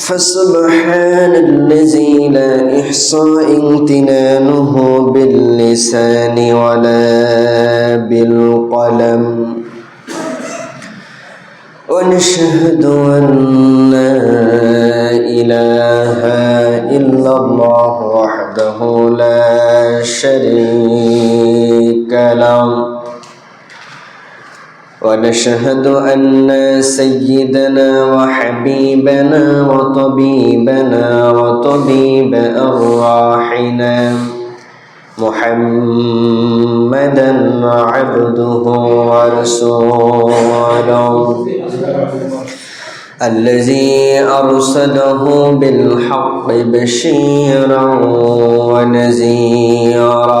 فسبحان الذي لا إحصى امتنانه باللسان ولا بالقلم. ونشهد أن لا إله إلا الله وحده لا شريك له. ونشهد أن سيدنا وحبيبنا وطبيبنا وطبيب أرواحنا محمدا عبده ورسوله الذي أرسله بالحق بشيرا ونذيرا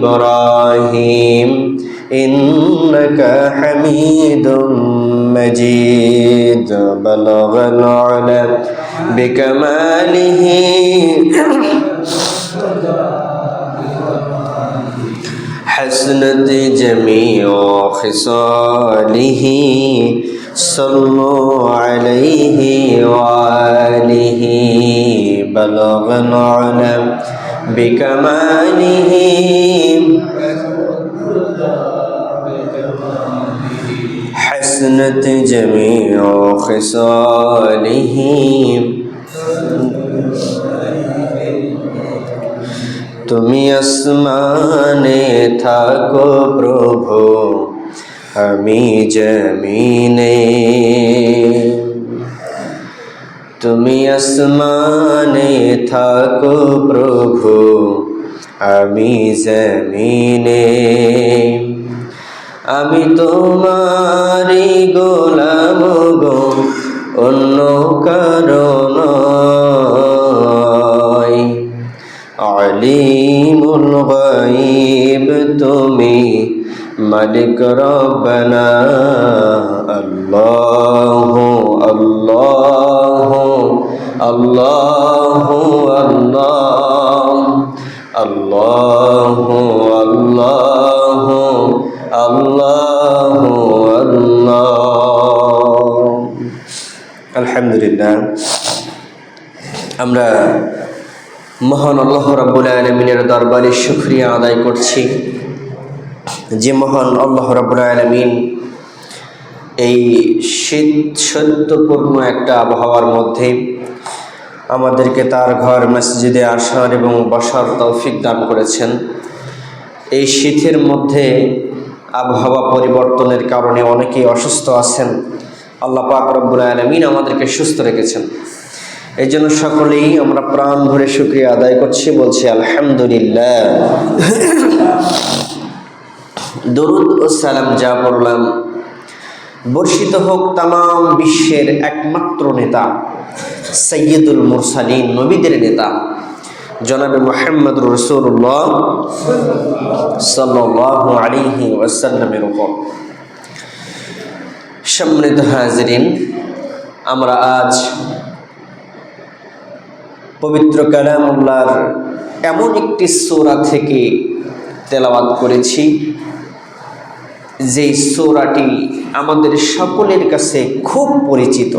إبراهيم إنك حميد مجيد. بلغ العلا بكماله. حسنت جميع خصاله صلوا عليه وآله. بلغ العلم بكماله حسنت جميع خصاله তুমি আসমানে থাকো প্রভু আমি জমিনে তুমি আসমানে থাকো প্রভু, আমি জমিনে। আমি তোমারি গোলাম গো, অন্য কারণ আলিমুল গাইব তুমি, মালিক রব্বানা, আল্লাহ আল্লাহ। আল্লাহ আল্লাহ আল্লাহ আল্লাহ আল্লাহ আলহামদুলিল্লাহ আমরা মহান আল্লাহ রাব্বুল আলমিনের দরবারে শুক্রিয়া আদায় করছি। যে মহান আল্লাহ রাব্বুল আলমিন এই শীত সত্যপূর্ণ একটা আবহাওয়ার মধ্যে আমাদেরকে তার ঘর, মসজিদে আসার এবং বসার তৌফিক দান করেছেন। এই শীতের মধ্যে আবহাওয়া পরিবর্তনের কারণে অনেকেই অসুস্থ আছেন। আল্লাহ পাক রব্বুল আলমিন আমাদেরকে সুস্থ রেখেছেন। এই জন্য সকলেই আমরা প্রাণ ভরে শুক্রিয়া আদায় করছি, বলছি আলহামদুলিল্লাহ। দরুদ ও সালাম যা পড়লাম বর্ষিত হোক তাম বিশ্বের একমাত্র নেতা সৈয়দুল মুরসালিন, নবীদের নেতা, জনাবে মোহাম্মদ রসুল্লাহ সাল্লাহ আলিহি ওয়াসাল্লামের উপর। সম্মানিত হাজরিন, আমরা আজ পবিত্র কালামুল্লার এমন একটি সোরা থেকে তেলাওয়াত করেছি। যে সোরাটি আমাদের সকলের কাছে খুব পরিচিত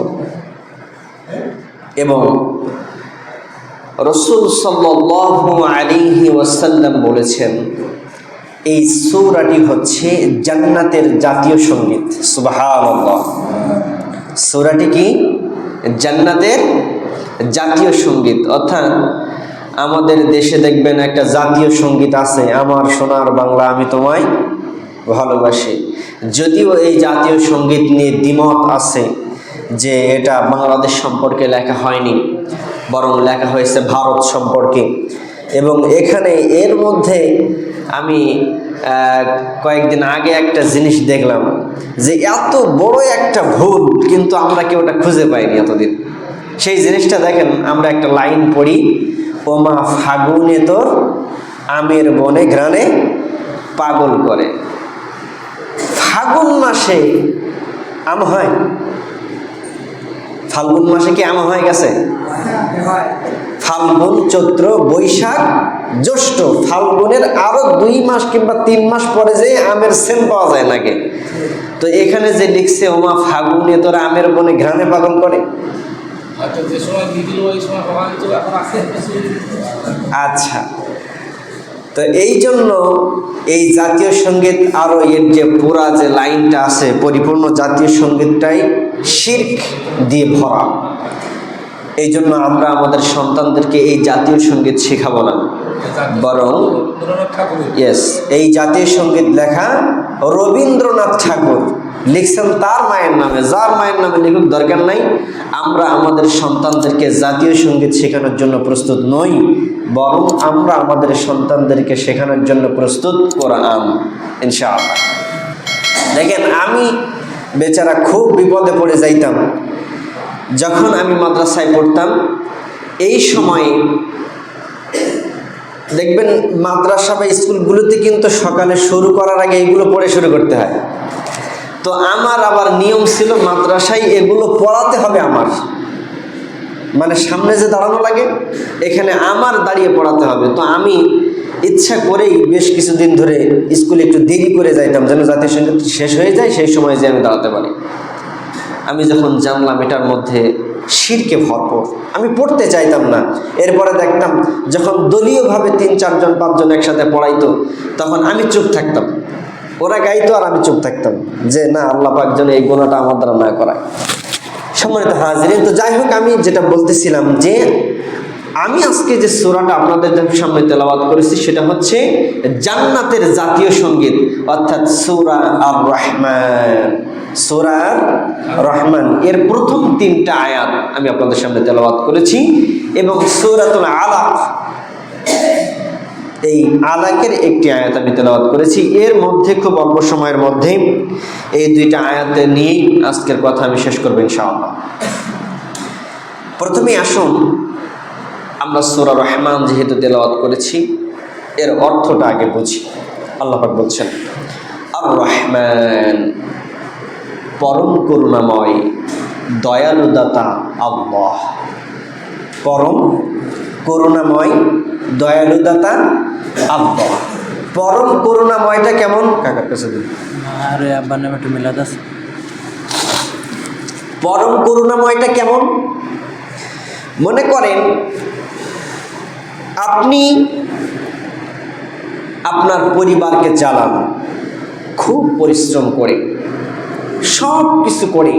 এবং রসুল সাল্লাহ আলিহি ওয়াসাল্লাম বলেছেন, এই সৌরাটি হচ্ছে জান্নাতের জাতীয় সংগীত। সুবাহ সৌরাটি কি? জান্নাতের জাতীয় সংগীত। অর্থাৎ আমাদের দেশে দেখবেন একটা জাতীয় সংগীত আছে, আমার সোনার বাংলা, আমি তোমায় ভালোবাসি। যদিও এই জাতীয় সংগীত নিয়ে দ্বিমত আছে যে এটা বাংলাদেশ সম্পর্কে লেখা হয়নি, বরং লেখা হয়েছে ভারত সম্পর্কে। এবং এখানে এর মধ্যে আমি কয়েকদিন আগে একটা জিনিস দেখলাম যে এত বড় একটা ভুল কিন্তু আমরা কেউ ওটা খুঁজে পাইনি এতদিন। সেই জিনিসটা দেখেন, আমরা একটা লাইন পড়ি, ওমা ফাগুনে তোর আমের বনে ঘ্রাণে পাগল করে। ফাগুন মাসে আম হয়? ফাল্গুন মাসে কি আম হয়ে গেছে? ফাল্গুন চৈত্র বৈশাখ জ্যৈষ্ঠ। ফাল্গুনের আরও দুই মাস কিংবা তিন মাস পরে যে আমের সেন পাওয়া যায় নাকি তো এখানে যে লিখছে ওমা ফাগুনে তোরা আমের বনে ঘ্রাণে পাগল করে। আচ্ছা। তো এই জন্য এই জাতীয় সংগীত আরও এর যে পুরা যে লাইনটা আছে পরিপূর্ণ জাতীয় সঙ্গীতটাই শির্ক দিয়ে ভরা। এই জন্য আমরা আমাদের সন্তানদেরকে এই জাতীয় সংগীত শেখাবো না। বরং ইয়েস এই জাতীয় সংগীত লেখা রবীন্দ্রনাথ ঠাকুর। লিখছেন তার মায়ের নামে, যার মায়ের নামে লিখুক দরকার নাই। আমরা আমাদের সন্তানদেরকে জাতীয় সংগীত শেখানোর জন্য প্রস্তুত নই, বরং আমরা আমাদের সন্তানদেরকে শেখানোর জন্য প্রস্তুত কোরআন, ইনশাআল্লাহ। দেখেন, আমি বেচারা খুব বিপদে পড়ে যাইতাম। যখন আমি মাদ্রাসায় পড়তাম, এই সময়ে দেখবেন মাদ্রাসা বা স্কুলগুলোতে কিন্তু সকালে শুরু করার আগে এইগুলো পড়ে শুরু করতে হয়। তো আমার আবার নিয়ম ছিল মাদ্রাসায় এগুলো পড়াতে হবে আমার। মানে সামনে যে দাঁড়ানো লাগে, এখানে আমার দাঁড়িয়ে পড়াতে হবে। তো আমি ইচ্ছা করেই বেশ কিছুদিন ধরে স্কুলে একটু দেরি করে যাইতাম, যেন জাতীয় সংগীত শেষ হয়ে যায়, সেই সময় যে আমি দাঁড়াতে পারি। আমি যখন জানলাম এটার মধ্যে শিরকে ভরপুর, আমি পড়তে চাইতাম না। এরপরে দেখতাম, যখন দলীয়ভাবে তিন চারজন, পাঁচজন একসাথে পড়াইতো, তখন আমি চুপ থাকতাম। ওরা গাইতো আর আমি চুপ থাকতাম। যে না, আল্লাহ পাক যেন এই গোনাটা আমার দ্বারা না করায়। সম্মানিত হাজিরিন, তো যাই হোক, আমি যেটা বলতেছিলাম যে, আমি আজকে যে সুরাটা আপনাদের সামনে তেলাবাদ করেছি, সেটা হচ্ছে জান্নাতের জাতীয় সংগীত, অর্থাৎ সুরা আর রহমান সুরা রহমান এর প্রথম তিনটা আয়াত আমি আপনাদের সামনে তেলাবাদ করেছি এবং সুরাতুল আলাক। এই আলাকের একটি আয়াত আমি তেলাওয়াত করেছি। এর মধ্যে খুব অল্প সময়ের মধ্যে এই দুইটা আয়াতে নিয়েই আজকের কথা আমি শেষ করব ইনশাআল্লাহ। প্রথমে আসুন, আমরা সুরা রহমান যেহেতু তেলাওয়াত করেছি, এর অর্থটা আগে বুঝি। আল্লাহ বলছেন আর রহমান পরম করুণাময়, দয়ালুদাতা আল্লাহ। পরম করুণাময়, দয়ালুদাতা আব্বা পরম করুণাময়টা কেমন? কাকার কাছে। আরে আব্বার নামে একটু মিলাদ আছে। পরম করুণাময়টা কেমন? মনে করেন আপনি আপনার পরিবারকে চালান খুব পরিশ্রম করে সব কিছু করে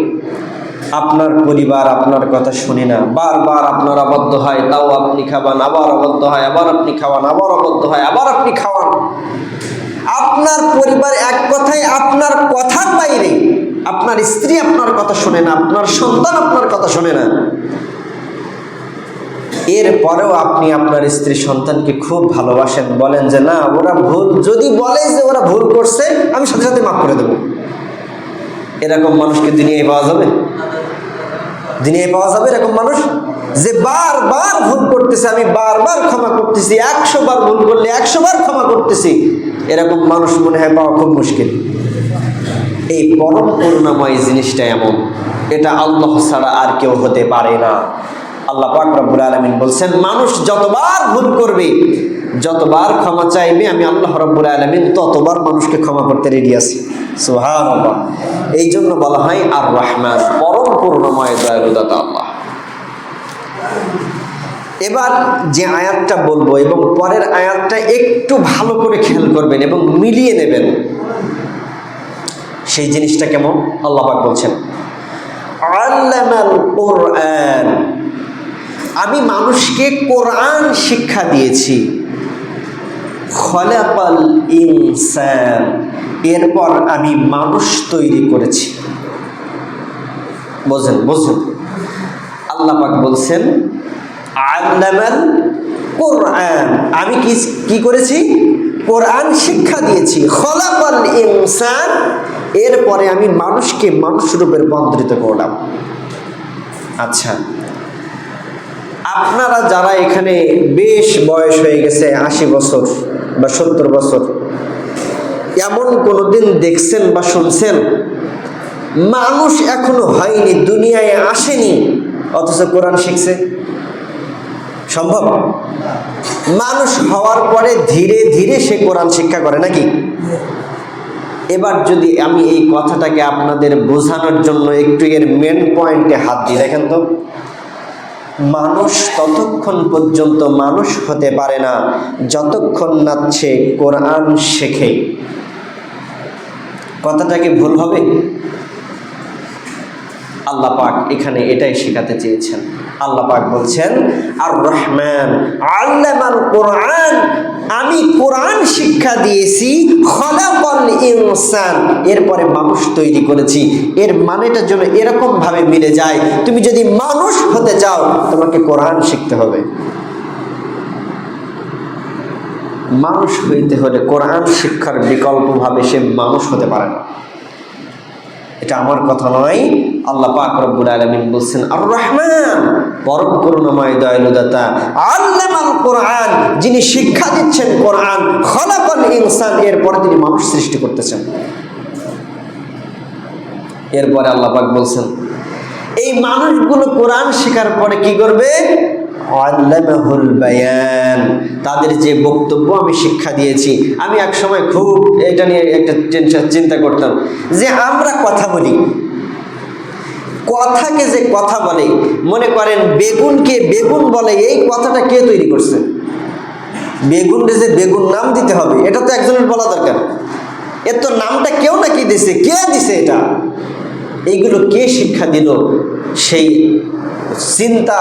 আপনার পরিবার আপনার কথা শুনে না। বারবার আপনার আবদ্ধ হয়, তাও আপনি খাবান, আবার আবদ্ধ হয়, আবার আপনি খাওয়ান, আবার আবদ্ধ হয়, আবার আপনি খাওয়ান। আপনার পরিবার এক কথায় আপনার কথার বাইরে। আপনার স্ত্রী আপনার কথা শোনে না, আপনার সন্তান আপনার কথা শোনে না। এরপরেও আপনি আপনার স্ত্রী সন্তানকে খুব ভালোবাসেন, বলেন যে, না, ওরা ভুল। যদি বলে যে ওরা ভুল করছে, আমি সাথে সাথে মাফ করে দেবো। এরকম মানুষকে দুনিয়ায় পাওয়া যাবে? দুনিয়ায় পাওয়া যাবে এরকম মানুষ যে বারবার ভুল করতেছে, আমি বারবার ক্ষমা করতেছি একশো বার ভুল করলে একশো বার ক্ষমা করতেছি, এরকম মানুষ মনে হয় পাওয়া খুব মুশকিল। এই পরম করুণাময় জিনিসটা এমন, এটা আল্লাহ ছাড়া আর কেউ হতে পারে না। আল্লাহ পাক রব্বুল আলামিন বলছেন, মানুষ যতবার ভুল করবে যতবার ক্ষমা চাইবে, আমি আল্লাহ রব্বুল আলামিন ততবার মানুষকে ক্ষমা করতে রেডি আছি। সুবহানাল্লাহ। এই জন্য বলা হয় আর রহমান পরম করুণাময় দয়ালুদাতা আল্লাহ। এবার যে আয়াতটা বলব এবং পরের আয়াতটা একটু ভালো করে খেয়াল করবেন এবং মিলিয়ে নেবেন। সেই জিনিসটা কেমন? আল্লাহ পাক বলছেন আমি মানুষকে কোরআন শিক্ষা দিয়েছি। খলাকাল ইনসান। এরপর আমি মানুষ তৈরি করেছি। বোঝেন বোঝেন। আল্লাহ পাক বলছেন, আল্লামাল কোরআন। আমি কি কি করেছি? কোরআন শিক্ষা দিয়েছি। খলাকাল ইনসান। এরপরে আমি মানুষকে মানুষ রূপে রূপান্তরিত করলাম। আচ্ছা। আপনারা যারা এখানে বেশ বয়স হয়ে গেছে, আশি বছর বা সত্তর বছর। এমন কোনোদিন দেখছেন বা শুনছেন? মানুষ এখনও হয়নি, দুনিয়ায় আসেনি, অথচ কোরআন শিখছে। সম্ভব? মানুষ হওয়ার পরে ধীরে ধীরে সে কোরআন শিক্ষা করে নাকি? এবার যদি আমি এই কথাটাকে আপনাদের বোঝানোর জন্য একটু এর মেন পয়েন্টে হাত দিই, দেখেন তো। মানুষ ততক্ষণ পর্যন্ত মানুষ হতে পারে না, যতক্ষণ না সে কোরআন শেখে। কথাটাকে ভুল হবে? আল্লাহ পাক এখানে এটাই শেখাতে চেয়েছেন। আল্লাহ পাক বলছেন, আর রহমান আল্লাহ কোরআন আমি কোরআন শিক্ষা দিয়েছি ইনসান। এরপরে মানুষ তৈরি করেছি। এর মানেটা এরকম ভাবে মিলে যায়। তুমি যদি মানুষ হতে চাও, তোমাকে কোরআন শিখতে হবে। মানুষ হইতে হলে কোরআন শিক্ষার বিকল্পভাবে সে মানুষ হতে পারে না। এটা আমার কথা নয়। আল্লাহ পাক রব্বুল আলামিন বলছেন আর রহমান পরম করুণাময় দয়ালুদাতা, আল্লামাল কোরআন, যিনি শিক্ষা দিচ্ছেন কোরআন, খলাকাল ইনসান, এরপরে তিনি মানুষ সৃষ্টি করতেছেন। এরপরে আল্লাহ পাক বলছেন, এই মানুষগুলো কোরআন শেখার পরে কি করবে? তাদের যে বক্তব্য আমি শিক্ষা দিয়েছি, আমি এক সময় খুব এটা নিয়ে একটা চিন্তা করতাম যে আমরা কথা বলি কথাকে যে কথা বলে, মনে করেন বেগুনকে বেগুন বলে, এই কথাটা কে তৈরি করছে? বেগুনকে যে বেগুন নাম দিতে হবে, এটা তো একজনের বলা দরকার। এর তো নামটা কেউ নাকি দিছে? কে দিছে এটা? এইগুলো কে শিক্ষা দিল? সেই চিন্তা,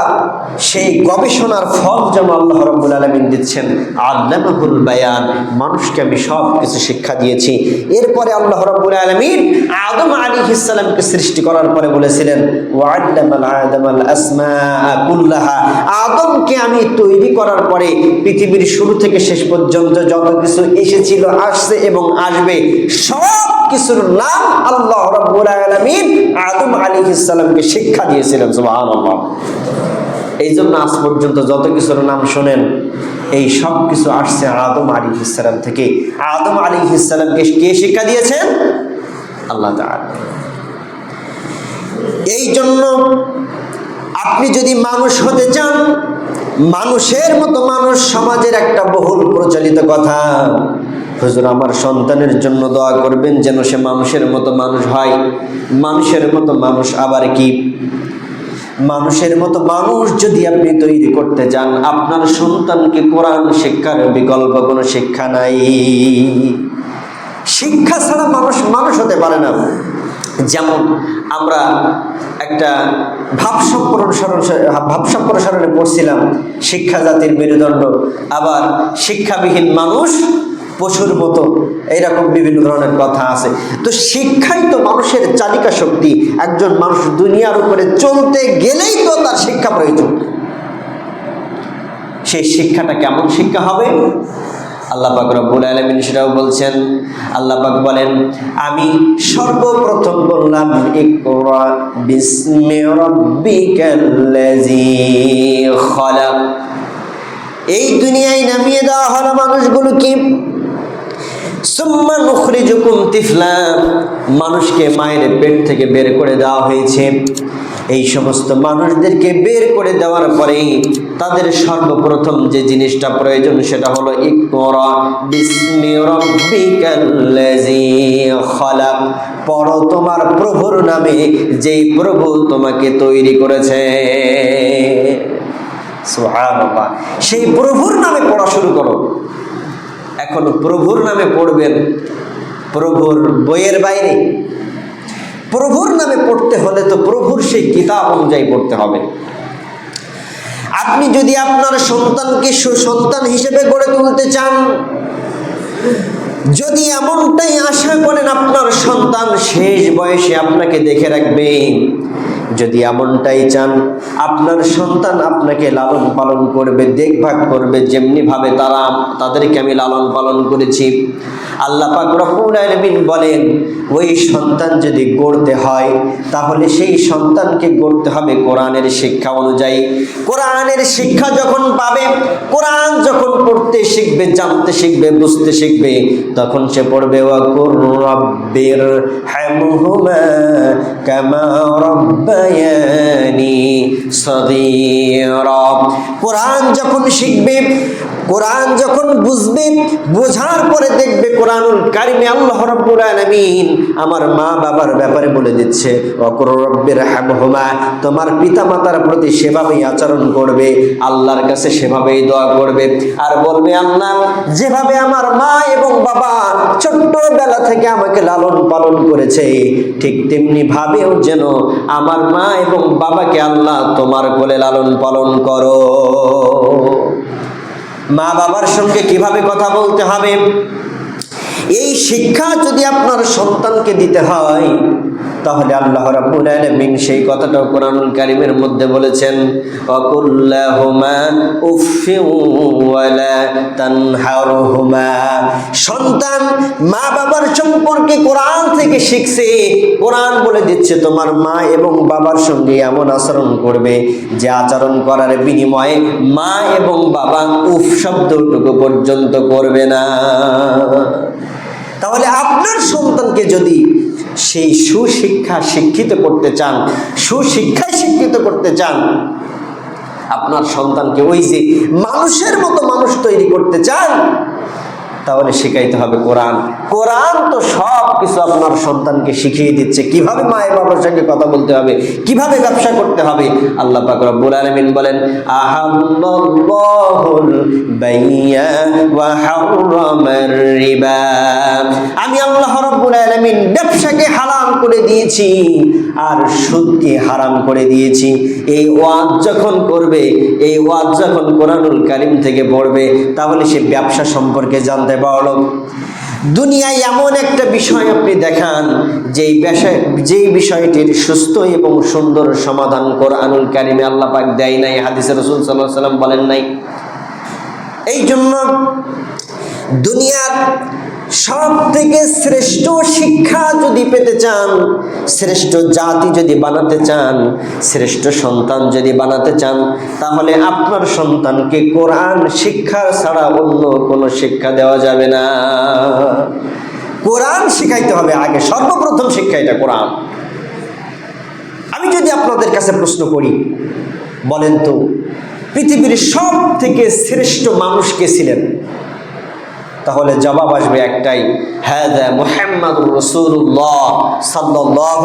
সেই গবেষণার ফল যেমন আল্লাহ রব্বুল আলমিন দিচ্ছেন। আল্লামাহুল বায়ান, মানুষকে আমি সব কিছু শিক্ষা দিয়েছি। এরপরে আল্লাহ রব্বুল আলমিন আদম আলী ইসালামকে সৃষ্টি করার পরে বলেছিলেন আদমকে আমি তৈরি করার পরে পৃথিবীর শুরু থেকে শেষ পর্যন্ত যত কিছু এসেছিল, আসছে এবং আসবে, সব কিছুর নাম আল্লাহ রব্বুল আলমিন আদম আলী ইসালামকে শিক্ষা দিয়েছিলেন, সুবহানাল্লাহ। এই জন্য আজ পর্যন্ত যত কিছুর নাম শোনেন, এই সব কিছু আসছে আদম আলী ইসালাম থেকে। আদম আলী ইসালামকে কে শিক্ষা দিয়েছেন? আল্লাহ এই জন্য আপনি যদি মানুষ হতে চান, মানুষের মতো মানুষ সমাজের একটা বহুল প্রচলিত কথা। হুজুর, আমার সন্তানের জন্য দোয়া করবেন যেন সে মানুষের মতো মানুষ হয়। মানুষের মতো মানুষ আবার কি? মানুষের মতো মানুষ যদি আপনি তৈরি করতে চান আপনার সন্তানকে কোরআন শিক্ষার বিকল্প কোনো শিক্ষা নাই। শিক্ষা ছাড়া মানুষ মানুষ হতে পারে না। যেমন আমরা একটা ভাব সম্প্রসারণ ভাব সম্প্রসারণে পড়ছিলাম, শিক্ষা জাতির মেরুদণ্ড, আবার শিক্ষাবিহীন মানুষ পশুর মতো এইরকম বিভিন্ন ধরনের কথা আছে। তো শিক্ষাই তো মানুষের চালিকা শক্তি। একজন মানুষ দুনিয়ার উপরে চলতে গেলেই তো তার শিক্ষা প্রয়োজন। সেই শিক্ষাটা কেমন শিক্ষা হবে? আল্লাহ পাক রব্বুল আলামিন সেটাও বলছেন। আল্লাহ পাক বলেন, আমি সর্বপ্রথম বললাম এই দুনিয়ায় নামিয়ে দেওয়া হলো মানুষগুলো কি মানুষকে মায়ের পেট থেকে বের করে দেওয়া হয়েছে। এই সমস্ত মানুষদেরকে বের করে দেওয়ার পরে তাদের সর্বপ্রথম যে জিনিসটা প্রয়োজন সেটা হলো খলাক। পড়ো তোমার প্রভুর নামে, যেই প্রভু তোমাকে তৈরি করেছে। সেই প্রভুর নামে পড়া শুরু করো। এখন প্রভুর নামে পড়বেন, প্রভুর বইয়ের বাইরে। প্রভুর নামে পড়তে হলে তো প্রভুর সেই কিতাব অনুযায়ী পড়তে হবে। আপনি যদি আপনার সন্তানকে সুসন্তান হিসেবে গড়ে তুলতে চান, যদি এমনটাই আশা করেন আপনার সন্তান শেষ বয়সে আপনাকে দেখে রাখবে যদি এমনটাই চান, আপনার সন্তান আপনাকে লালন পালন করবে দেখভাগ করবে যেমনি ভাবে তারা তাদেরকে আমি লালন পালন করেছি। আল্লাহ পাক বলেন, ওই সন্তান যদি গড়তে হয়, তাহলে সেই সন্তানকে গড়তে হবে কোরআনের শিক্ষা অনুযায়ী। কোরআনের শিক্ষা যখন পাবে, কোরআন যখন পড়তে শিখবে, জানতে শিখবে, বুঝতে শিখবে, তখন সে পড়বে ওয়াকুর রব্বির হামহুমা কামা রব্বায়ানি সগীরা কোরআন যখন শিখবে কোরআন যখন বুঝবে, বোঝার পরে দেখবে কোরআনুল কারিমে আল্লাহ রাব্বুল আমার মা বাবার ব্যাপারে বলে দিচ্ছে, অকর রব্বের তোমার পিতা মাতার প্রতি সেভাবেই আচরণ করবে, আল্লাহর কাছে সেভাবেই দোয়া করবে। আর বলবে, আল্লাহ, যেভাবে আমার মা এবং বাবা ছোট্টবেলা থেকে আমাকে লালন পালন করেছে, ঠিক তেমনি ভাবেও যেন আমার মা এবং বাবাকে আল্লাহ তোমার কোলে লালন পালন করো। মা বাবার সঙ্গে কীভাবে কথা বলতে হবে? এই শিক্ষা যদি আপনার সন্তানকে দিতে হয় তাহলে আল্লাহ রাব্বুল আলামিন সেই কথাটাও কোরআনুল কারীমের মধ্যে বলেছেন ওয়াকুল্লাহুমা উফফিন ওয়ালা তানহারহুমা। সন্তান মা বাবার সম্পর্কে কোরআন থেকে শিখছে, কোরআন বলে দিচ্ছে, তোমার মা এবং বাবার সঙ্গে এমন আচরণ করবে যে আচরণ করার বিনিময়ে মা এবং বাবা উফ শব্দটুকু পর্যন্ত করবে না। তাহলে আপনার সন্তানকে যদি সেই সুশিক্ষা শিক্ষিত করতে চান, সুশিক্ষায় শিক্ষিত করতে চান, আপনার সন্তানকে ওই যে মানুষের মতো মানুষ তৈরি করতে চান তাহলে শেখাইতে হবে কোরআন। কোরআন তো সব কিছু আপনার সন্তানকে শিখিয়ে দিচ্ছে। কীভাবে মায়ের বাবার সঙ্গে কথা বলতে হবে? কীভাবে ব্যবসা করতে হবে? আল্লাহ পাক রব্বুল আলামিন বলেন আমি আল্লাহ রব্বুল আলামিন ব্যবসাকে হারাম করে দিয়েছি আর সুদকে হারাম করে দিয়েছি। এই ওয়াজ যখন করবে, এই ওয়াজ যখন কোরআনুল কারিম থেকে পড়বে, তাহলে সে ব্যবসা সম্পর্কে জানতে পারল দুনিয়ায় এমন একটা বিষয় আপনি দেখান, যেই বিষয় যেই বিষয়টির সুস্থ এবং সুন্দর সমাধান কোরআনুল কারিমে আল্লাহ পাক দেয় নাই, হাদিসে রসুল সাল্লাহ সাল্লাম বলেন নাই। এই জন্য দুনিয়ার সব থেকে শ্রেষ্ঠ শিক্ষা যদি পেতে চান, শ্রেষ্ঠ জাতি যদি বানাতে চান, শ্রেষ্ঠ সন্তান যদি বানাতে চান, তাহলে আপনার সন্তানকে কোরআন শিক্ষা ছাড়া অন্য কোনো শিক্ষা দেওয়া যাবে না। কোরআন শিখাইতে হবে আগে, সর্বপ্রথম শিক্ষা এটা কোরআন। আমি যদি আপনাদের কাছে প্রশ্ন করি, বলেন তো, পৃথিবীর সব থেকে শ্রেষ্ঠ মানুষ কে ছিলেন? তাহলে জবাব আসবে একটাই হ্যাঁ মোহাম্মদ রসুল্লাহ সাল্লাহ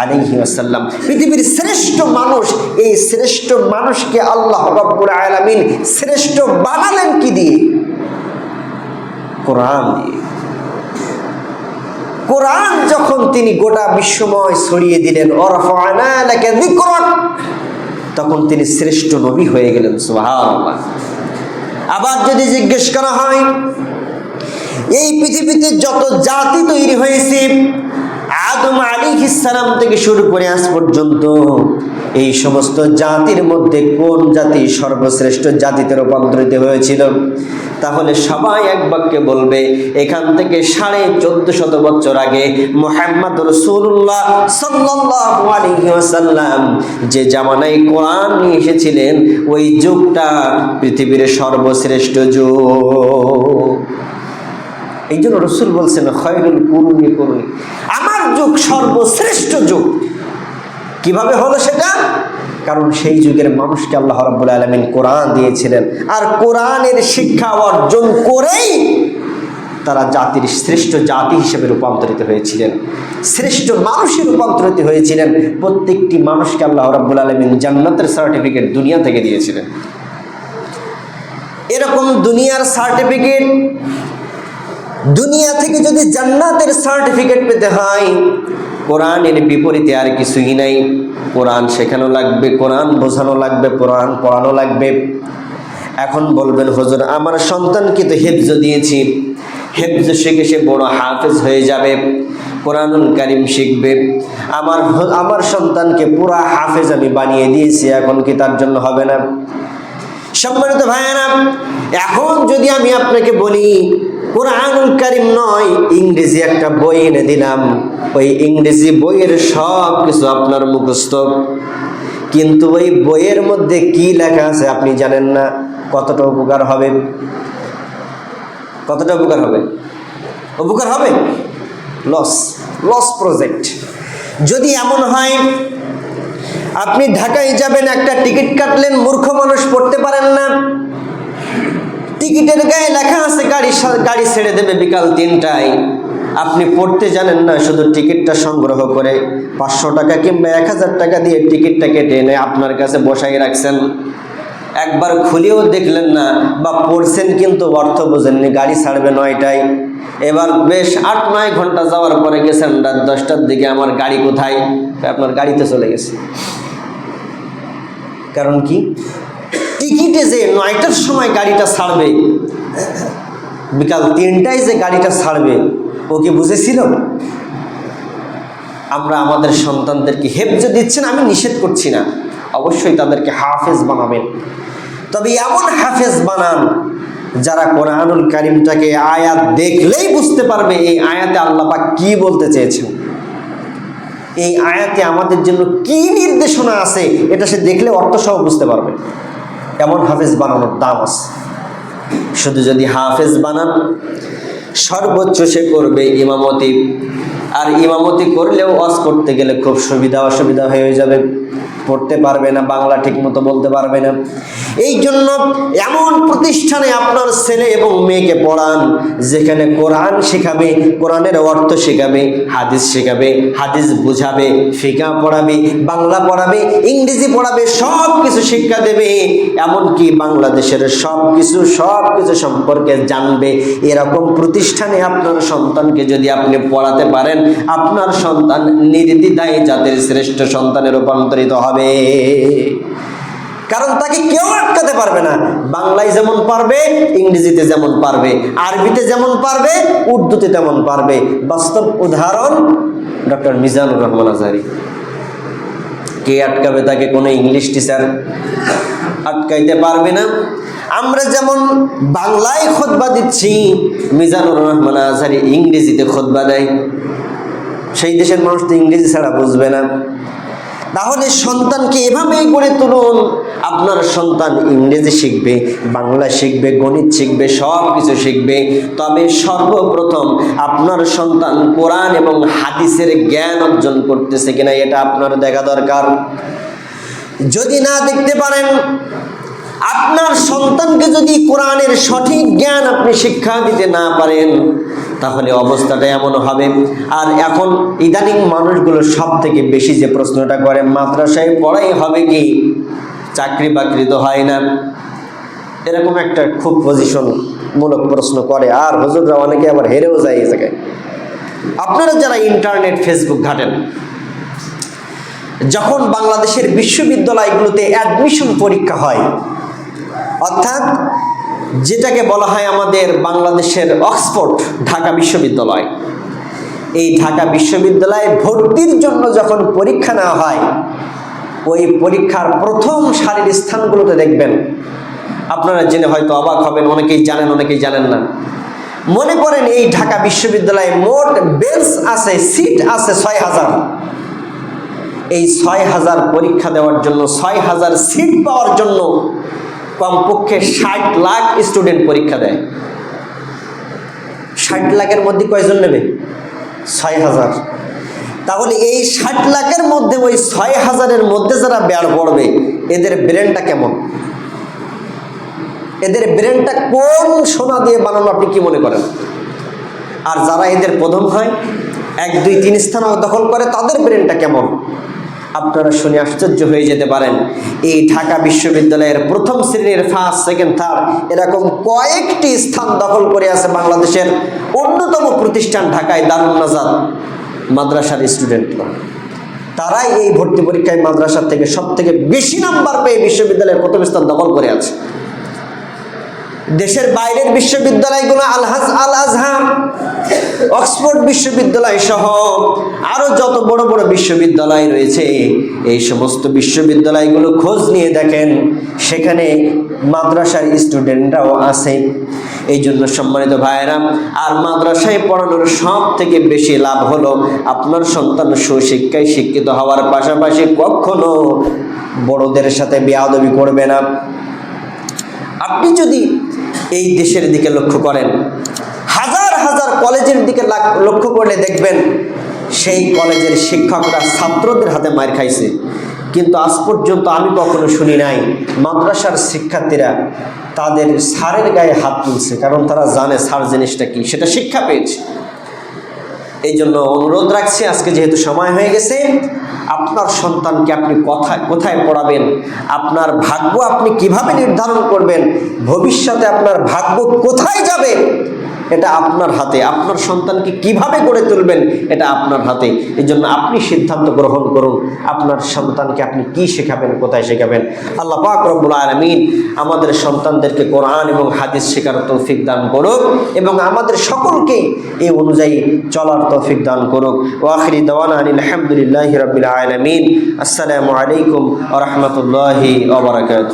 আলাইহি ওয়াসাল্লাম। পৃথিবীর শ্রেষ্ঠ মানুষ, এই শ্রেষ্ঠ মানুষকে আল্লাহ রব্বুল আলামিন শ্রেষ্ঠ বানালেন কি দিয়ে? কোরআন দিয়ে। কোরআন যখন তিনি গোটা বিশ্বময় ছড়িয়ে দিলেন তখন তিনি শ্রেষ্ঠ নবী হয়ে গেলেন, সুবহানাল্লাহ। আবার যদি জিজ্ঞেস করা হয়, এই পৃথিবীতে যত জাতি তৈরি হয়েছে, আদম আলী ইসালাম থেকে শুরু করে আজ পর্যন্ত এই সমস্ত জাতির মধ্যে কোন জাতি সর্বশ্রেষ্ঠ জাতিতে রূপান্তরিত হয়েছিল? তাহলে সবাই এক বাক্যে বলবে, এখান থেকে সাড়ে চোদ্দ শত বছর আগে মোহাম্মদ রসুল্লাহ ওয়াসাল্লাম যে জামানায় কোরআন নিয়ে এসেছিলেন, ওই যুগটা পৃথিবীর সর্বশ্রেষ্ঠ যুগ। এই জন্য রসুল বলছেন, খয়রুল কুরুনি কুরুনি। আমার যুগ সর্বশ্রেষ্ঠ যুগ। কীভাবে হলো সেটা? কারণ সেই যুগের মানুষকে আল্লাহ রাব্বুল আলামিন কোরআন দিয়েছিলেন। আর কোরআনের শিক্ষা অর্জন করেই তারা জাতির শ্রেষ্ঠ জাতি হিসেবে রূপান্তরিত হয়েছিলেন। শ্রেষ্ঠ মানুষে রূপান্তরিত হয়েছিলেন। প্রত্যেকটি মানুষকে আল্লাহ রাব্বুল আলামিন জান্নাতের সার্টিফিকেট দুনিয়া থেকে দিয়েছিলেন। এরকম দুনিয়ার সার্টিফিকেট দুনিয়া থেকে যদি জান্নাতের সার্টিফিকেট পেতে হয় কোরআনের বিপরীতে আর কিছুই নাই। কোরআন শেখানো লাগবে, কোরআন বোঝানো লাগবে, কোরআন পড়ানো লাগবে। এখন বলবেন, হুজুর, আমার সন্তানকে তো হেফজ দিয়েছি। হেফজ শিখে সে বড় হাফেজ হয়ে যাবে, কোরআনুল কারিম শিখবে। আমার আমার সন্তানকে পুরা হাফেজ আমি বানিয়ে দিয়েছি, এখন কি তার জন্য হবে না? সম্মানিত ভাইয়েরা, এখন যদি আমি আপনাকে বলি কোরআনুল কারিম নয়, ইংরেজি একটা বই এনে দিলাম। ওই ইংরেজি বইয়ের সব কিছু আপনার মুখস্থ। কিন্তু ওই বইয়ের মধ্যে কি লেখা আছে আপনি জানেন না? কতটা উপকার হবে? কতটা উপকার হবে? উপকার হবে? লস লস প্রজেক্ট যদি এমন হয়, আপনি ঢাকায় যাবেন, একটা টিকিট কাটলেন, মূর্খ মানুষ পড়তে পারেন না। টিকিটের গায়ে লেখা আছে, গাড়ি গাড়ি ছেড়ে দেবে বিকাল তিনটায়। আপনি পড়তে জানেন না, শুধু টিকিটটা সংগ্রহ করে পাঁচশো টাকা কিংবা এক হাজার টাকা দিয়ে টিকিটটা কেটে এনে আপনার কাছে বসাই রাখছেন। একবার খুলেও দেখলেন না, বা পড়ছেন কিন্তু অর্থ বোঝেননি, গাড়ি ছাড়বে নয়টায়। এবার বেশ আট নয় ঘণ্টা যাওয়ার পরে গেছেন রাত দশটার দিকে, আমার গাড়ি কোথায়? আপনার গাড়িতে চলে গেছে। কারণ কি? টিকিটে যে নয়টার সময় গাড়িটা ছাড়বে, বিকাল তিনটায় যে গাড়িটা ছাড়বে, ও কি বুঝেছিল? আমরা আমাদের সন্তানদেরকে হেফজে দিচ্ছেন আমি নিষেধ করছি না। অবশ্যই তাদেরকে হাফেজ বানাবেন। তবে এমন হাফেজ বানান, যারা কোরআনুল কারিমটাকে আয়াত দেখলেই বুঝতে পারবে এই আয়াতে আল্লাপাক কি বলতে চেয়েছেন। এই আয়াতে আমাদের জন্য কি নির্দেশনা আছে, এটা সে দেখলে অর্থ সহ বুঝতে পারবে। এমন হাফেজ বানানোর দাম আছে? শুধু যদি হাফেজ বানান সর্বোচ্চ সে করবে ইমামতি আর ইমামতি করলেও ওয়াজ করতে গেলে খুব সুবিধা অসুবিধা হয়ে যাবে। পড়তে পারবে না, বাংলা ঠিক মতো বলতে পারবে না। এই জন্য এমন প্রতিষ্ঠানে আপনার ছেলে এবং মেয়েকে পড়ান, যেখানে কোরআন শেখাবে, কোরআনের অর্থ শেখাবে, হাদিস শেখাবে, হাদিস বুঝাবে, ফিকা পড়াবে, বাংলা পড়াবে, ইংরেজি পড়াবে সব কিছু শিক্ষা দেবে। এমনকি বাংলাদেশের সব কিছু সব কিছু সম্পর্কে জানবে। এরকম প্রতিষ্ঠানে আপনার সন্তানকে যদি আপনি পড়াতে পারেন আপনার সন্তান নির্দ্বিধায় জাতির শ্রেষ্ঠ সন্তানে রূপান্তরিত হবে। কারণ তাকে কেউ আটকাতে পারবে না। বাংলায় যেমন পারবে, ইংরেজিতে যেমন পারবে, আরবিতে যেমন পারবে, উর্দুতে তেমন পারবে। বাস্তব উদাহরণ ডক্টর মিজানুর রহমান আজারি। কে আটকাবে তাকে কোনো ইংলিশ টিচার আটকাইতে পারবে না। আমরা যেমন বাংলায় খোদবা দিচ্ছি, মিজানুর রহমান আজহারি ইংরেজিতে খোদবা দেয়। সেই দেশের মানুষ তো ইংরেজি ছাড়া বুঝবে না। তাহলে সন্তানকে এভাবেই গড়ে তুলুন। আপনার সন্তান ইংরেজি শিখবে, বাংলা শিখবে, গণিত শিখবে, সব কিছু শিখবে। তবে সর্বপ্রথম আপনার সন্তান কোরআন এবং হাদিসের জ্ঞান অর্জন করতেছে কিনা, এটা আপনার দেখা দরকার। যদি না দেখতে পারেন আপনার সন্তানকে যদি কোরআনের সঠিক জ্ঞান আপনি শিক্ষা দিতে না পারেন, তাহলে অবস্থাটা এমন হবে। আর এখন ইদানিং মানুষগুলো সব থেকে বেশি যে প্রশ্নটা করে, মাদ্রাসায় পড়াই হবে কি? চাকরি বাকরি তো হয় না। এরকম একটা খুব পজিশন মূলক প্রশ্ন করে। আর হুজুররা অনেকে আবার হেরেও যায় এই জায়গায়। আপনারা যারা ইন্টারনেট, ফেসবুক ঘাটেন, যখন বাংলাদেশের বিশ্ববিদ্যালয়গুলোতে অ্যাডমিশন পরীক্ষা হয় অর্থাৎ যেটাকে বলা হয় আমাদের বাংলাদেশের অক্সফোর্ড, ঢাকা বিশ্ববিদ্যালয়। এই ঢাকা বিশ্ববিদ্যালয়ে ভর্তির জন্য যখন পরীক্ষা নেওয়া হয়, ওই পরীক্ষার প্রথম সারির স্থানগুলোতে দেখবেন, আপনারা জেনে হয়তো অবাক হবেন, অনেকেই জানেন অনেকেই জানেন না। মনে করেন এই ঢাকা বিশ্ববিদ্যালয়ে মোট বেঞ্চ আছে, সিট আছে ছয় হাজার। এই ছয় হাজার পরীক্ষা দেওয়ার জন্য, ছয় হাজার সিট পাওয়ার জন্য কমপক্ষে ষাট লাখ স্টুডেন্ট পরীক্ষা দেয়। ষাট লাখের মধ্যে কয়জন নেবে? ছয় হাজার। তাহলে এই ষাট লাখের মধ্যে ওই ছয় হাজারের মধ্যে যারা বেড় পড়বে, এদের ব্রেনটা কেমন? এদের ব্রেনটা কোন সোনা দিয়ে বানানো আপনি কি মনে করেন? আর যারা এদের প্রথম হয়, এক, দুই, তিন স্থান দখল করে, তাদের ব্রেনটা কেমন? আপনারা শুনে আশ্চর্য হয়ে যেতে পারেন। এই ঢাকা বিশ্ববিদ্যালয়ের প্রথম শ্রেণির ফার্স্ট সেকেন্ড থার্ড এরকম কয়েকটি স্থান দখল করে আছে বাংলাদেশের অন্যতম প্রতিষ্ঠান ঢাকায় দারুণ নাজাদ মাদ্রাসার স্টুডেন্টরা তারাই এই ভর্তি পরীক্ষায় মাদ্রাসার থেকে সব থেকে বেশি নাম্বার পেয়ে বিশ্ববিদ্যালয়ের প্রথম স্থান দখল করে আছে। দেশের বাইরের বিশ্ববিদ্যালয়গুলো আলহাজ আল আজহার, অক্সফোর্ড বিশ্ববিদ্যালয় সহ আরও যত বড় বড় বিশ্ববিদ্যালয় রয়েছে, এই সমস্ত বিশ্ববিদ্যালয়গুলো খোঁজ নিয়ে দেখেন, সেখানে মাদ্রাসার স্টুডেন্টরাও আছে। এই জন্য সম্মানিত ভাইয়েরা, আর মাদ্রাসায় পড়ানোর সব থেকে বেশি লাভ হলো আপনার সন্তান সুশিক্ষায় শিক্ষিত হওয়ার পাশাপাশি কখনো বড়দের সাথে বেয়াদবি করবে না। আপনি যদি এই দেশের দিকে লক্ষ্য করেন। হাজার হাজার কলেজের দিকে লক্ষ্য করলে দেখবেন সেই কলেজের শিক্ষকরা ছাত্রদের হাতে মার খাইছে। কিন্তু আজ পর্যন্ত আমি কখনো শুনি নাই মাদ্রাসার শিক্ষার্থীরা তাদের স্যারের গায়ে হাত তুলছে, কারণ তারা জানে স্যার জিনিসটা কি, সেটা শিক্ষা পেয়েছে। এই জন্য অনুরোধ রাখছি, আজকে যেহেতু সময় হয়ে গেছে আপনার সন্তানকে আপনি কথায়, কোথায় পড়াবেন? আপনার ভাগ্য আপনি কীভাবে নির্ধারণ করবেন? ভবিষ্যতে আপনার ভাগ্য কোথায় যাবে? এটা আপনার হাতে। আপনার সন্তানকে কীভাবে গড়ে তুলবেন, এটা আপনার হাতে। এই জন্য আপনি সিদ্ধান্ত গ্রহণ করুন, আপনার সন্তানকে আপনি কি শেখাবেন, কোথায় শেখাবেন। আল্লাহ পাক রব্বুল আলমিন আমাদের সন্তানদেরকে কোরআন এবং হাদিস শেখার তৌফিক দান করুক এবং আমাদের সকলকে এই অনুযায়ী চলার তৌফিক দান করুক। ওয়াখিরি দাওয়ানা আলহামদুলিল্লাহ রবিল আলমিন। আসসালামু আলাইকুম রহমতুল্লাহি ওবরাকাত